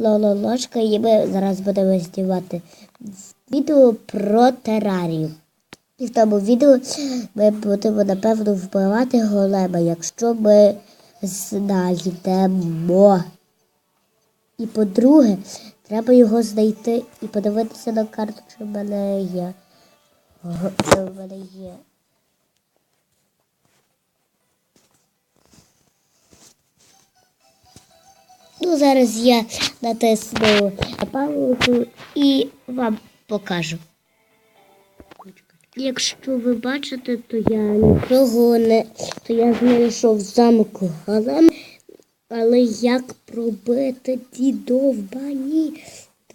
Лололошка, і ми зараз будемо знімати відео про терарію. І в тому відео ми будемо, напевно, вбивати голема, якщо ми знайдемо. І по-друге, треба його знайти і подивитися на карту, чи в мене є. Чи в мене є. Ну, зараз я натисну на паузу і вам покажу. Якщо ви бачите, то я нічого не то я знайшов замок голем, але як пробити ті довбані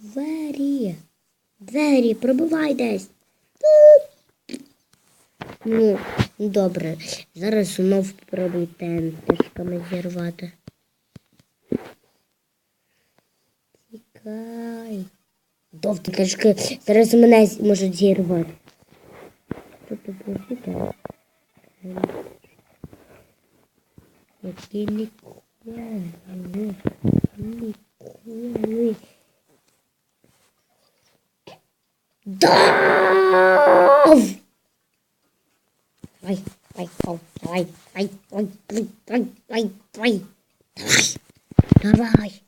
двері? Двері, пробивай десь. Ну, добре. Зараз знов спробуйте тишками зірвати. Тікай. Довгі кишки. Зараз мене можуть зірвати. Тобто повітря. Які ніколи. Дав! Давай, давай, давай, давай, давай, давай, давай, давай, давай, давай, давай.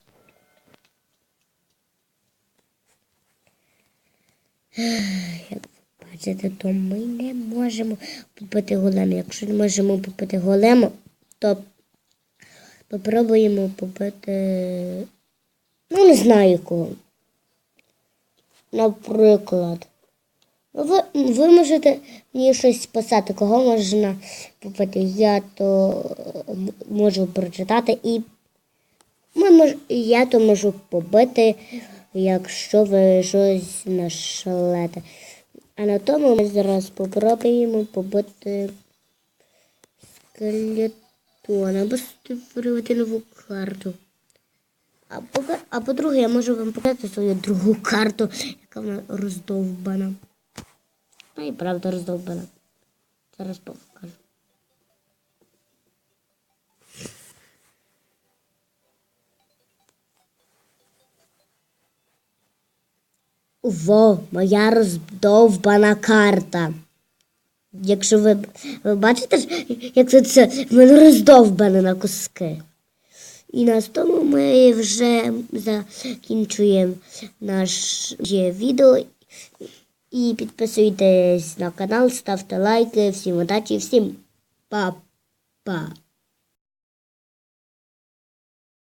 Як ви бачите, то ми не можемо побити голем. Якщо не можемо побити голема, то попробуємо побити. Ну, не знаю кого. Наприклад. Ну, Ви, ви можете мені щось писати, кого можна побити. Я то можу прочитати і ми мож, я то можу побити, якщо ви щось нашлете. А на тому ми зараз попробуємо побити скелетон або створювати нову карту. А, пока- а по-друге, я можу вам показати свою другу карту, яка вона роздовбана. Ну і правда роздовбана. Зараз покажу. Во, моя роздовбана карта. Якщо ви, ви бачите, як це, це в мене роздовбане на куски. І на тому ми вже закінчуємо наше відео. І підписуйтесь на канал, ставте лайки. Всім удачі, всім па-па.